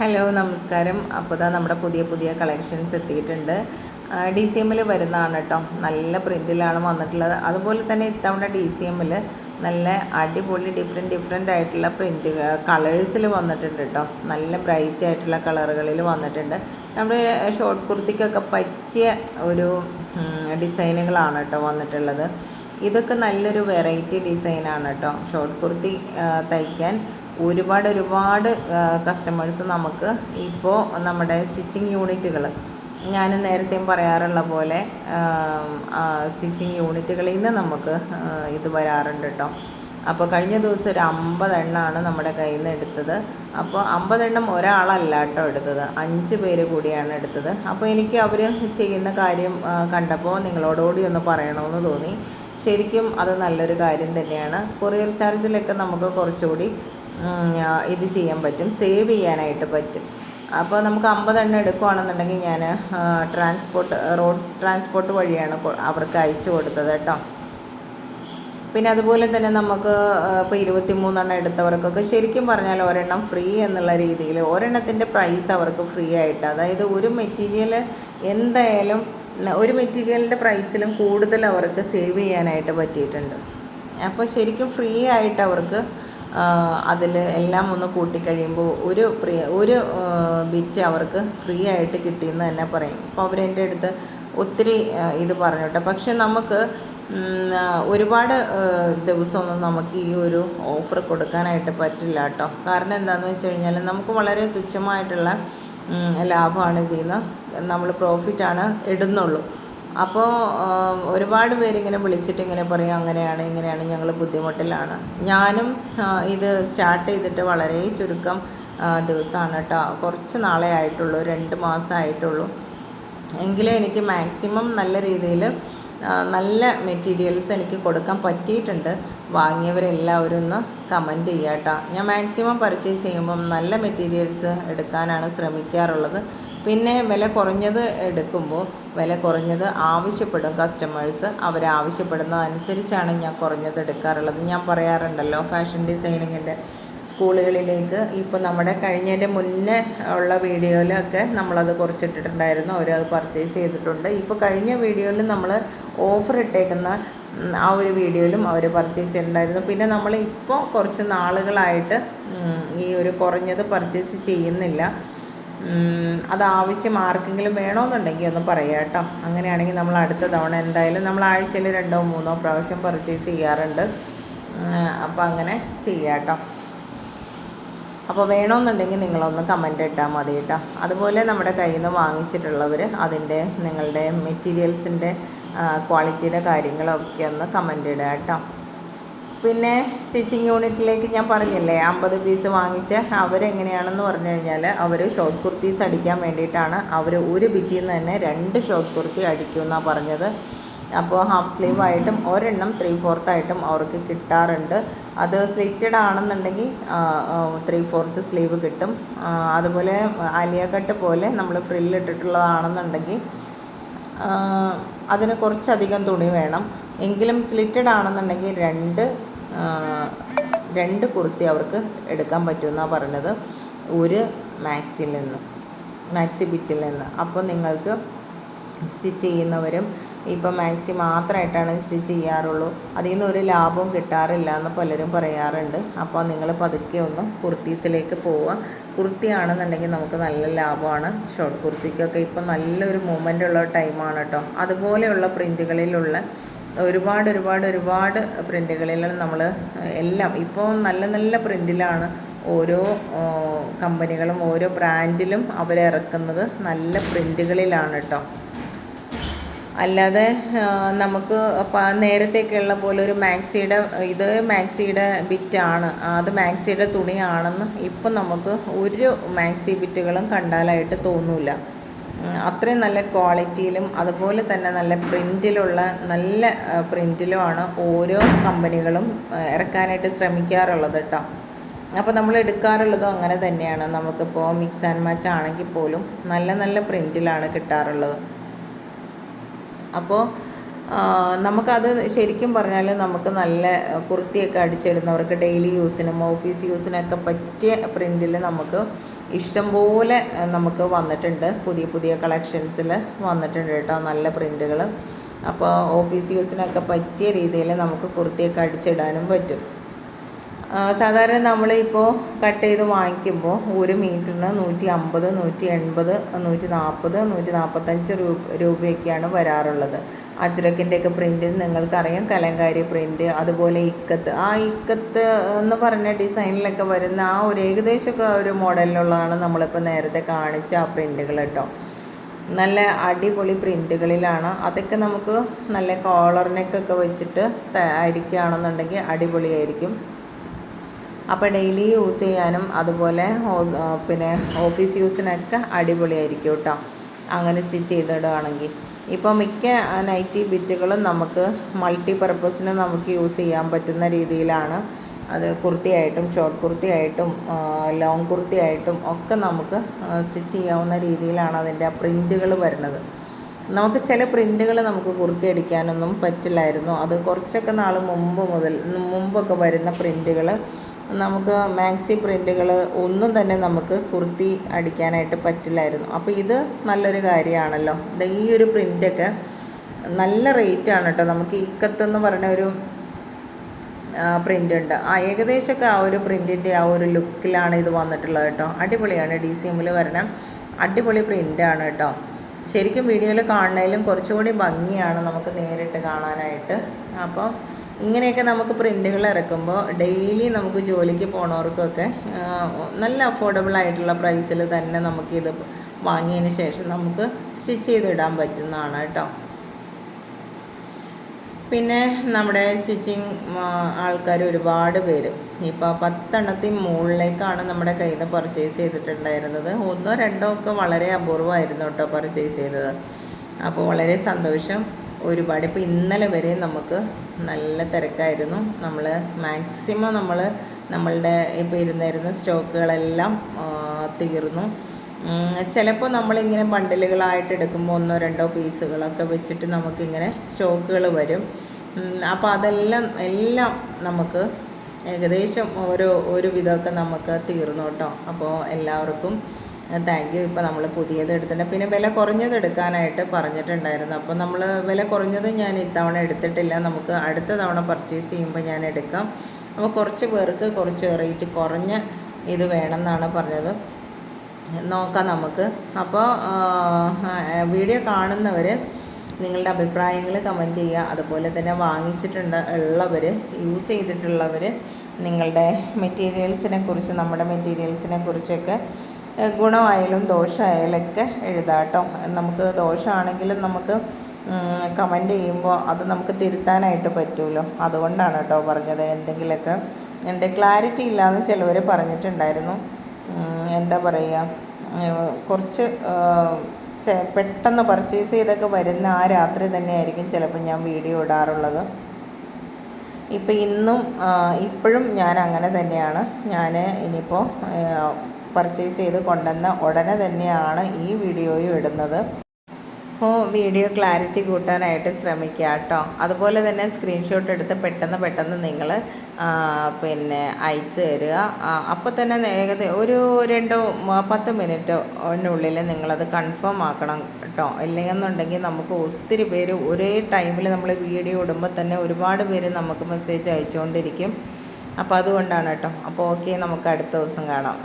Hello നമസ്കാരം. അപ്പോൾ ഇതാ നമ്മുടെ പുതിയ പുതിയ കളക്ഷൻസ് എത്തിയിട്ടുണ്ട്. ഡി സി എമ്മിൽ വരുന്നതാണ് കേട്ടോ നല്ല പ്രിന്റിലാണ് വന്നിട്ടുള്ളത്. അതുപോലെ തന്നെ ഇത്തവണ ഡി സി എമ്മിൽ നല്ല അടിപൊളി ഡിഫറെന്റ് ഡിഫറെന്റ് ആയിട്ടുള്ള പ്രിന്റ് കളേഴ്സിൽ വന്നിട്ടുണ്ട് കേട്ടോ നല്ല ബ്രൈറ്റ് ആയിട്ടുള്ള കളറുകളിൽ വന്നിട്ടുണ്ട്. നമ്മുടെ ഷോർട്ട് കുർത്തിക്കൊക്കെ പറ്റിയ ഒരു ഡിസൈനുകളാണ് കേട്ടോ വന്നിട്ടുള്ളത്. ഇതൊക്കെ നല്ലൊരു വെറൈറ്റി ഡിസൈനാണ് കേട്ടോ ഷോർട്ട് കുർത്തി തയ്ക്കാൻ ഒരുപാട് ഒരുപാട് കസ്റ്റമേഴ്സ് നമുക്ക് ഇപ്പോൾ നമ്മുടെ സ്റ്റിച്ചിങ് യൂണിറ്റുകൾ ഞാൻ നേരത്തെയും പറയാറുള്ള പോലെ സ്റ്റിച്ചിങ് യൂണിറ്റുകളിൽ നിന്ന് നമുക്ക് ഇത് വരാറുണ്ട് കേട്ടോ അപ്പോൾ കഴിഞ്ഞ ദിവസം ഒരു അമ്പതെണ്ണമാണ് നമ്മുടെ കയ്യിൽ നിന്ന് എടുത്തത്. അപ്പോൾ അമ്പതെണ്ണം ഒരാളല്ല കേട്ടോ എടുത്തത്. അഞ്ച് പേര് കൂടിയാണ് എടുത്തത്. അപ്പോൾ എനിക്ക് അവർ ചെയ്യുന്ന കാര്യം കണ്ടപ്പോൾ നിങ്ങളോടുകൂടി ഒന്ന് പറയണമെന്ന് തോന്നി. ശരിക്കും അത് നല്ലൊരു കാര്യം തന്നെയാണ്. കൊറിയർ ചാർജിലൊക്കെ നമുക്ക് കുറച്ചുകൂടി ഇത് ചെയ്യാൻ പറ്റും. സേവ് ചെയ്യാനായിട്ട് പറ്റും. അപ്പോൾ നമുക്ക് അമ്പതെണ്ണം എടുക്കുകയാണെന്നുണ്ടെങ്കിൽ ഞാൻ ട്രാൻസ്പോർട്ട് റോഡ് ട്രാൻസ്പോർട്ട് വഴിയാണ് അവർക്ക് അയച്ചു കൊടുത്തത് കേട്ടോ. പിന്നെ അതുപോലെ തന്നെ നമുക്ക് ഇപ്പോൾ ഇരുപത്തി മൂന്നെണ്ണം എടുത്തവർക്കൊക്കെ ശരിക്കും പറഞ്ഞാൽ ഒരെണ്ണം ഫ്രീ എന്നുള്ള രീതിയിൽ ഒരെണ്ണത്തിന്റെ പ്രൈസ് അവർക്ക് ഫ്രീ ആയിട്ട്. അതായത് ഒരു മെറ്റീരിയൽ എന്തായാലും ഒരു മെറ്റീരിയലിന്റെ പ്രൈസിലും കൂടുതൽ അവർക്ക് സേവ് ചെയ്യാനായിട്ട് പറ്റിയിട്ടുണ്ട്. അപ്പോൾ ശരിക്കും ഫ്രീ ആയിട്ട് അവർക്ക് അതിൽ എല്ലാം ഒന്ന് കൂട്ടിക്കഴിയുമ്പോൾ ഒരു പ്രിയ ഒരു ബിറ്റ് അവർക്ക് ഫ്രീ ആയിട്ട് കിട്ടിയെന്ന് തന്നെ പറയും. അപ്പോൾ അവരെന്റെ അടുത്ത് ഒത്തിരി ഇത് പറഞ്ഞു കേട്ടോ പക്ഷെ നമുക്ക് ഒരുപാട് ദിവസമൊന്നും നമുക്ക് ഈ ഒരു ഓഫർ കൊടുക്കാനായിട്ട് പറ്റില്ല കേട്ടോ. കാരണം എന്താണെന്ന് വെച്ച് കഴിഞ്ഞാൽ നമുക്ക് വളരെ തുച്ഛമായിട്ടുള്ള ലാഭമാണ് ഇതിൽ നിന്ന് നമ്മൾ പ്രോഫിറ്റാണ് ഇടുന്നുള്ളൂ. അപ്പോൾ ഒരുപാട് പേരിങ്ങനെ വിളിച്ചിട്ട് ഇങ്ങനെ പറയും അങ്ങനെയാണ് ഇങ്ങനെയാണ് ഞങ്ങൾ ബുദ്ധിമുട്ടിലാണ്. ഞാനും ഇത് സ്റ്റാർട്ട് ചെയ്തിട്ട് വളരെ ചുരുക്കം ദിവസമാണ് കേട്ടോ. കുറച്ച് നാളെ ആയിട്ടുള്ളൂ രണ്ട് മാസമായിട്ടുള്ളൂ എങ്കിലും എനിക്ക് മാക്സിമം നല്ല രീതിയിൽ നല്ല മെറ്റീരിയൽസ് എനിക്ക് കൊടുക്കാൻ പറ്റിയിട്ടുണ്ട്. വാങ്ങിയവരെല്ലാവരും ഒന്ന് കമന്റ് ചെയ്യാം കേട്ടോ ഞാൻ മാക്സിമം പർച്ചേസ് ചെയ്യുമ്പം നല്ല മെറ്റീരിയൽസ് എടുക്കാനാണ് ശ്രമിക്കാറുള്ളത്. പിന്നെ വില കുറഞ്ഞത് എടുക്കുമ്പോൾ വില കുറഞ്ഞത് ആവശ്യപ്പെടും കസ്റ്റമേഴ്സ് അവർ ആവശ്യപ്പെടുന്നതനുസരിച്ചാണ് ഞാൻ കുറഞ്ഞത് എടുക്കാറുള്ളത്. ഞാൻ പറയാറുണ്ടല്ലോ ഫാഷൻ ഡിസൈനിങ്ങിന്റെ സ്കൂളുകളിലേക്ക് ഇപ്പോൾ നമ്മുടെ കഴിഞ്ഞതിന്റെ മുന്നേ ഉള്ള വീഡിയോയിലൊക്കെ നമ്മളത് കുറച്ചിട്ടിട്ടുണ്ടായിരുന്നു. അവരത് പർച്ചേസ് ചെയ്തിട്ടുണ്ട്. ഇപ്പോൾ കഴിഞ്ഞ വീഡിയോയിൽ നമ്മൾ ഓഫർ ഇട്ടേക്കുന്ന ആ ഒരു വീഡിയോയിലും അവർ പർച്ചേസ് ചെയ്തിട്ടുണ്ടായിരുന്നു. പിന്നെ നമ്മൾ ഇപ്പോൾ കുറച്ച് നാളുകളായിട്ട് ഈ ഒരു കുറഞ്ഞത് പർച്ചേസ് ചെയ്യുന്നില്ല. അത് ആവശ്യം ആർക്കെങ്കിലും വേണമെന്നുണ്ടെങ്കിൽ ഒന്ന് പറയാം കേട്ടോ. അങ്ങനെയാണെങ്കിൽ നമ്മൾ അടുത്ത തവണ എന്തായാലും നമ്മൾ ആഴ്ചയിൽ രണ്ടോ മൂന്നോ പ്രാവശ്യം പർച്ചേസ് ചെയ്യാറുണ്ട്. അപ്പോൾ അങ്ങനെ ചെയ്യാം കേട്ടോ. അപ്പോൾ വേണമെന്നുണ്ടെങ്കിൽ നിങ്ങളൊന്ന് കമന്റ് ഇട്ടാൽ മതി കേട്ടോ. അതുപോലെ നമ്മുടെ കയ്യിൽ നിന്ന് വാങ്ങിച്ചിട്ടുള്ളവർ അതിന്റെ നിങ്ങളുടെ മെറ്റീരിയൽസിന്റെ ക്വാളിറ്റിയുടെ കാര്യങ്ങളൊക്കെ ഒന്ന് കമന്റ് ഇടുക കേട്ടോ. പിന്നെ സ്റ്റിച്ചിങ് യൂണിറ്റിലേക്ക് ഞാൻ പറഞ്ഞില്ലേ അമ്പത് പീസ് വാങ്ങിച്ച് അവരെങ്ങനെയാണെന്ന് പറഞ്ഞു കഴിഞ്ഞാൽ അവർ ഷോർട്ട് കുർത്തീസ് അടിക്കാൻ വേണ്ടിയിട്ടാണ്. അവർ ഒരു ബിറ്റിൽ നിന്ന് തന്നെ രണ്ട് ഷോർട്ട് കുർത്തി അടിക്കുമെന്നാണ് പറഞ്ഞത്. അപ്പോൾ ഹാഫ് സ്ലീവ് ആയിട്ടും ഒരെണ്ണം ത്രീ ഫോർത്ത് ആയിട്ടും അവർക്ക് കിട്ടാറുണ്ട്. അത് സ്ലിറ്റഡ് ആണെന്നുണ്ടെങ്കിൽ ത്രീ ഫോർത്ത് സ്ലീവ് കിട്ടും. അതുപോലെ ആലിയ കട്ട് പോലെ നമ്മൾ ഫ്രില്ലിട്ടിട്ടുള്ളതാണെന്നുണ്ടെങ്കിൽ അതിന് കുറച്ചധികം തുണി വേണം. എങ്കിലും സ്ലിറ്റഡ് ആണെന്നുണ്ടെങ്കിൽ രണ്ട് രണ്ട് കുർത്തി അവർക്ക് എടുക്കാൻ പറ്റുമെന്നാണ് പറഞ്ഞത്. ഒരു മാക്സിൽ നിന്ന് മാക്സി ബിറ്റിൽ നിന്ന്. അപ്പോൾ നിങ്ങൾക്ക് സ്റ്റിച്ച് ചെയ്യുന്നവരും ഇപ്പം മാക്സി മാത്രമായിട്ടാണ് സ്റ്റിച്ച് ചെയ്യാറുള്ളൂ. അതിൽ നിന്ന് ഒരു ലാഭവും കിട്ടാറില്ല എന്ന് പലരും പറയാറുണ്ട്. അപ്പോൾ നിങ്ങൾ പതുക്കെ ഒന്ന് കുർത്തീസിലേക്ക് പോവുക. കുർത്തിയാണെന്നുണ്ടെങ്കിൽ നമുക്ക് നല്ല ലാഭമാണ്. ഷോർട്ട് കുർത്തിക്കൊക്കെ ഇപ്പം നല്ലൊരു മൂവ്മെന്റ് ഉള്ള ടൈമാണ് കേട്ടോ. അതുപോലെയുള്ള പ്രിന്റുകളിലുള്ള ഒരുപാട് ഒരുപാട് ഒരുപാട് പ്രിന്റുകളിൽ നമ്മൾ എല്ലാം ഇപ്പോൾ നല്ല നല്ല പ്രിന്റിലാണ് ഓരോ കമ്പനികളും ഓരോ ബ്രാൻഡിലും അവരിറക്കുന്നത് നല്ല പ്രിന്റുകളിലാണ് കേട്ടോ അല്ലാതെ നമുക്ക് നേരത്തേക്കുള്ള പോലെ ഒരു മാക്സിയുടെ ഇത് മാക്സിയുടെ ബിറ്റാണ് അത് മാക്സിയുടെ തുണിയാണെന്ന് ഇപ്പം നമുക്ക് ഒരു മാക്സി ബിറ്റുകളും കണ്ടാലായിട്ട് തോന്നില്ല അത്രയും നല്ല ക്വാളിറ്റിയിലും അതുപോലെ തന്നെ നല്ല പ്രിന്റിലുള്ള നല്ല പ്രിന്റിലുമാണ് ഓരോ കമ്പനികളും ഇറക്കാനായിട്ട് ശ്രമിക്കാറുള്ളത് കേട്ടോ അപ്പോൾ നമ്മൾ എടുക്കാറുള്ളതും അങ്ങനെ തന്നെയാണ്. നമുക്കിപ്പോൾ മിക്സ് ആൻഡ് മാച്ച് ആണെങ്കിൽ പോലും നല്ല നല്ല പ്രിന്റിലാണ് കിട്ടാറുള്ളത്. അപ്പോൾ നമുക്കത് ശരിക്കും പറഞ്ഞാൽ നമുക്ക് നല്ല കുർത്തിയൊക്കെ അടിച്ചിടുന്നവർക്ക് ഡെയിലി യൂസിനും ഓഫീസ് യൂസിനൊക്കെ പറ്റിയ പ്രിന്റിൽ നമുക്ക് ഇഷ്ടംപോലെ നമുക്ക് വന്നിട്ടുണ്ട്. പുതിയ പുതിയ കളക്ഷൻസിൽ വന്നിട്ടുണ്ട് കേട്ടോ നല്ല പ്രിന്റുകൾ അപ്പോൾ ഓഫീസ് യൂസിനൊക്കെ പറ്റിയ രീതിയിൽ നമുക്ക് കുർത്തിയൊക്കെ അടിച്ചിടാനും പറ്റും. സാധാരണ നമ്മളിപ്പോൾ കട്ട് ചെയ്ത് വാങ്ങിക്കുമ്പോൾ ഒരു മീറ്ററിന് നൂറ്റി അമ്പത് നൂറ്റി എൺപത് നൂറ്റി നാൽപ്പത് നൂറ്റി നാൽപ്പത്തഞ്ച് രൂപ രൂപയൊക്കെയാണ് വരാറുള്ളത്. അജ്രക്കിന്റെയൊക്കെ പ്രിന്റ് നിങ്ങൾക്കറിയാം കലങ്കാരി പ്രിന്റ് അതുപോലെ ഇക്കത്ത്. ആ ഇക്കത്ത് എന്ന് പറഞ്ഞ ഡിസൈനിലൊക്കെ വരുന്ന ആ ഒരു ഏകദേശമൊക്കെ ഒരു മോഡലിലുള്ളതാണ് നമ്മളിപ്പോൾ നേരത്തെ കാണിച്ച ആ പ്രിന്റുകൾ കേട്ടോ. നല്ല അടിപൊളി പ്രിന്റുകളിലാണ് അതൊക്കെ നമുക്ക് നല്ല കോളറിനൊക്കെ വെച്ചിട്ട് ആയിരിക്കുകയാണെന്നുണ്ടെങ്കിൽ അടിപൊളിയായിരിക്കും. അപ്പോൾ ഡെയിലി യൂസ് ചെയ്യാനും അതുപോലെ പിന്നെ ഓഫീസ് യൂസിനൊക്കെ അടിപൊളിയായിരിക്കും കേട്ടോ അങ്ങനെ സ്റ്റിച്ച് ചെയ്തിടുകയാണെങ്കിൽ ഇപ്പോൾ മിക്ക നൈറ്റി ബിറ്റുകളും നമുക്ക് മൾട്ടി പർപ്പസിന് നമുക്ക് യൂസ് ചെയ്യാൻ പറ്റുന്ന രീതിയിലാണ്. അത് കുർത്തിയായിട്ടും ഷോർട്ട് കുർത്തിയായിട്ടും ലോങ് കുർത്തിയായിട്ടും ഒക്കെ നമുക്ക് സ്റ്റിച്ച് ചെയ്യാവുന്ന രീതിയിലാണ് അതിന്റെ പ്രിന്റുകൾ വരുന്നത്. നമുക്ക് ചില പ്രിന്റുകൾ നമുക്ക് കുർത്തി അടിക്കാനൊന്നും പറ്റില്ലായിരുന്നു. അത് കുറച്ചൊക്കെ നാൾ മുമ്പ് മുതൽ മുമ്പൊക്കെ വരുന്ന പ്രിന്റുകൾ നമുക്ക് മാക്സി പ്രിന്റുകൾ ഒന്നും തന്നെ നമുക്ക് കുർത്തി അടിക്കാനായിട്ട് പറ്റില്ലായിരുന്നു. അപ്പോൾ ഇത് നല്ലൊരു കാര്യമാണല്ലോ. ഈ ഒരു പ്രിന്റൊക്കെ നല്ല റേറ്റാണ് കേട്ടോ. നമുക്ക് ഇക്കത്തെന്ന് പറഞ്ഞ ഒരു പ്രിന്റ് ഉണ്ട്. ആ ഏകദേശമൊക്കെ ആ ഒരു പ്രിന്റിന്റെ ആ ഒരു ലുക്കിലാണ് ഇത് വന്നിട്ടുള്ളത് കേട്ടോ. അടിപൊളിയാണ്. ഡി സി എമ്മിൽ വരണം അടിപൊളി പ്രിന്റാണ് കേട്ടോ. ശരിക്കും വീഡിയോയിൽ കാണുന്നതിലും കുറച്ചുകൂടി ഭംഗിയാണ് നമുക്ക് നേരിട്ട് കാണാനായിട്ട്. അപ്പോൾ ഇങ്ങനെയൊക്കെ നമുക്ക് പ്രിന്റുകൾ ഇറക്കുമ്പോൾ ഡെയിലി നമുക്ക് ജോലിക്ക് പോണവർക്കൊക്കെ നല്ല അഫോർഡബിൾ ആയിട്ടുള്ള പ്രൈസിൽ തന്നെ നമുക്കിത് വാങ്ങിയതിന് ശേഷം നമുക്ക് സ്റ്റിച്ച് ചെയ്തിടാൻ പറ്റുന്നതാണ് കേട്ടോ. പിന്നെ നമ്മുടെ സ്റ്റിച്ചിങ് ആൾക്കാർ ഒരുപാട് പേര്. ഇപ്പോൾ പത്തെണ്ണത്തിന് മുകളിലേക്കാണ് നമ്മുടെ കയ്യിൽ നിന്ന് പർച്ചേസ് ചെയ്തിട്ടുണ്ടായിരുന്നത്. ഒന്നോ രണ്ടോ ഒക്കെ വളരെ അപൂർവമായിരുന്നു കേട്ടോ പർച്ചേസ് ചെയ്തത്. അപ്പോൾ വളരെ സന്തോഷം. ഒരുപാട്. ഇപ്പോൾ ഇന്നലെ വരെ നമുക്ക് നല്ല തിരക്കായിരുന്നു. നമ്മൾ മാക്സിമം നമ്മൾ നമ്മളുടെ ഇപ്പോൾ ഇരുന്നിരുന്ന സ്റ്റോക്കുകളെല്ലാം തീർന്നു. ചിലപ്പോൾ നമ്മളിങ്ങനെ ബണ്ടിലുകളായിട്ട് എടുക്കുമ്പോൾ ഒന്നോ രണ്ടോ പീസുകളൊക്കെ വെച്ചിട്ട് നമുക്കിങ്ങനെ സ്റ്റോക്കുകൾ വരും. അപ്പോൾ അതെല്ലാം എല്ലാം നമുക്ക് ഏകദേശം ഓരോ ഒരു വിധമൊക്കെ നമുക്ക് തീർന്നു കേട്ടോ. അപ്പോൾ എല്ലാവർക്കും താങ്ക് യു ഇപ്പോൾ നമ്മൾ പുതിയത് എടുത്തിട്ടുണ്ട്. പിന്നെ വില കുറഞ്ഞത് എടുക്കാനായിട്ട് പറഞ്ഞിട്ടുണ്ടായിരുന്നു. അപ്പോൾ നമ്മൾ വില കുറഞ്ഞത് ഞാൻ ഇത്തവണ എടുത്തിട്ടില്ല. നമുക്ക് അടുത്ത തവണ പർച്ചേസ് ചെയ്യുമ്പോൾ ഞാൻ എടുക്കാം. അപ്പോൾ കുറച്ച് പേർക്ക് കുറച്ച് റേറ്റ് കുറഞ്ഞ ഇത് വേണമെന്നാണ് പറഞ്ഞത്. നോക്കാം നമുക്ക്. അപ്പോൾ വീഡിയോ കാണുന്നവർ നിങ്ങളുടെ അഭിപ്രായങ്ങൾ കമന്റ് ചെയ്യുക. അതുപോലെ തന്നെ വാങ്ങിച്ചിട്ടുണ്ട് ഉള്ളവർ യൂസ് ചെയ്തിട്ടുള്ളവർ നിങ്ങളുടെ മെറ്റീരിയൽസിനെ കുറിച്ച് നമ്മുടെ മെറ്റീരിയൽസിനെ കുറിച്ചൊക്കെ ഗുണമായാലും ദോഷമായാലൊക്കെ എഴുതാം കേട്ടോ. നമുക്ക് ദോഷമാണെങ്കിലും നമുക്ക് കമന്റ് ചെയ്യുമ്പോൾ അത് നമുക്ക് തിരുത്താനായിട്ട് പറ്റുമല്ലോ അതുകൊണ്ടാണ് കേട്ടോ പറഞ്ഞത്. എന്തെങ്കിലുമൊക്കെ എന്റെ ക്ലാരിറ്റി ഇല്ലാന്ന് ചിലവർ പറഞ്ഞിട്ടുണ്ടായിരുന്നു. എന്താ പറയുക? കുറച്ച് പെട്ടെന്ന് പർച്ചേസ് ചെയ്തൊക്കെ വരുന്ന ആ രാത്രി തന്നെയായിരിക്കും ചിലപ്പോൾ ഞാൻ വീഡിയോ ഇടാറുള്ളത്. ഇപ്പം ഇന്നും ഇപ്പോഴും ഞാൻ അങ്ങനെ തന്നെയാണ്. ഞാൻ ഇനിയിപ്പോൾ പർച്ചേസ് ചെയ്ത് കൊണ്ടുവന്ന ഉടനെ തന്നെയാണ് ഈ വീഡിയോയും ഇടുന്നത്. അപ്പോൾ വീഡിയോ ക്ലാരിറ്റി കൂട്ടാനായിട്ട് ശ്രമിക്കുക കേട്ടോ. അതുപോലെ തന്നെ സ്ക്രീൻഷോട്ട് എടുത്ത് പെട്ടെന്ന് പെട്ടെന്ന് നിങ്ങൾ പിന്നെ അയച്ചു തരിക. അപ്പോൾ തന്നെ ഏകദേശം ഒരു രണ്ടോ പത്ത് മിനിറ്റിനുള്ളിൽ നിങ്ങളത് കൺഫേം ആക്കണം കേട്ടോ. ഇല്ലെന്നുണ്ടെങ്കിൽ നമുക്ക് ഒത്തിരി പേര് ഒരേ ടൈമിൽ നമ്മൾ വീഡിയോ ഇടുമ്പോൾ തന്നെ ഒരുപാട് പേര് നമുക്ക് മെസ്സേജ് അയച്ചുകൊണ്ടിരിക്കും. അപ്പോൾ അതുകൊണ്ടാണ് കേട്ടോ. അപ്പോൾ ഓക്കെ നമുക്ക് അടുത്ത ദിവസം കാണാം.